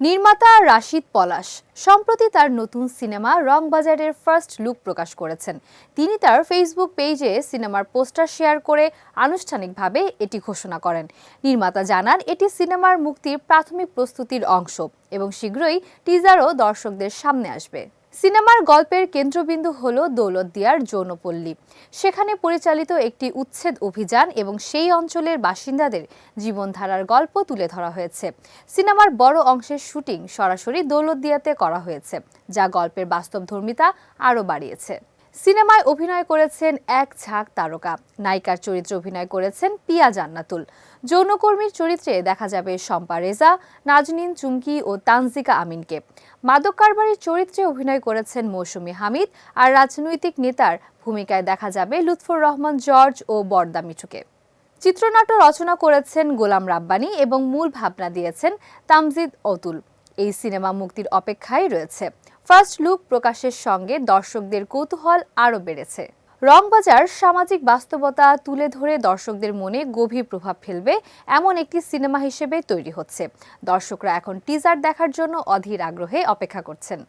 নির্মাতা রাশিদ পলাশ, সম্প্রতি তার নতুন সিনেমা রং বাজারের ফার্স্ট লুক প্রকাশ করেছেন। তিনি তার ফেসবুক পেজে সিনেমার পোস্টার শেয়ার করে আনুষ্ঠানিকভাবে এটি ঘোষণা করেন। নির্মাতা জানান, এটি সিনেমার মুক্তির প্রাথমিক প্রস্তুতির অংশ এবং শীঘ্রই টিজারও দর্শকদের সামনে আসবে। সিনেমার গল্পের কেন্দ্রবিন্দু হল দৌলতদিয়ার যৌনপল্লী। সেখানে পরিচালিত একটি উচ্ছেদ অভিযান এবং সেই অঞ্চলের বাসিন্দাদের জীবনধারার গল্প তুলে ধরা হয়েছে। সিনেমার বড় অংশের শুটিং সরাসরি দৌলতদিয়াতে করা হয়েছে, যা গল্পের বাস্তবধর্মিতা আরও বাড়িয়েছে। সিনেমায় অভিনয় করেছেন এক ঝাঁক তারকা। নায়িকার চরিত্রে অভিনয় করেছেন পিয়া জান্নাতুল। যৌনকর্মীর চরিত্রে দেখা যাবে শম্পা রেজা, নাজনীন চুমকি ও তানজিকা আমিনকে। মাদক কারবারির চরিত্রে অভিনয় করেছেন মৌসুমী হামিদ আর রাজনৈতিক নেতার ভূমিকায় দেখা যাবে লুৎফর রহমান, জর্জ ও বরদা মিঠুকে। চিত্রনাট্য রচনা করেছেন গোলাম রাব্বানি এবং মূল ভাবনা দিয়েছেন তামজিদ অতুল। এই সিনেমা মুক্তির অপেক্ষায় রয়েছে। ফার্স্ট লুক প্রকাশের সঙ্গে দর্শকদের কৌতূহল আরও বেড়েছে। রংবাজার সামাজিক বাস্তবতা তুলে ধরে দর্শকদের মনে গভীর প্রভাব ফেলবে এমন একটি সিনেমা হিসেবে তৈরি হচ্ছে। দর্শকরা এখন টিজার দেখার জন্য অধীর আগ্রহে অপেক্ষা করছেন।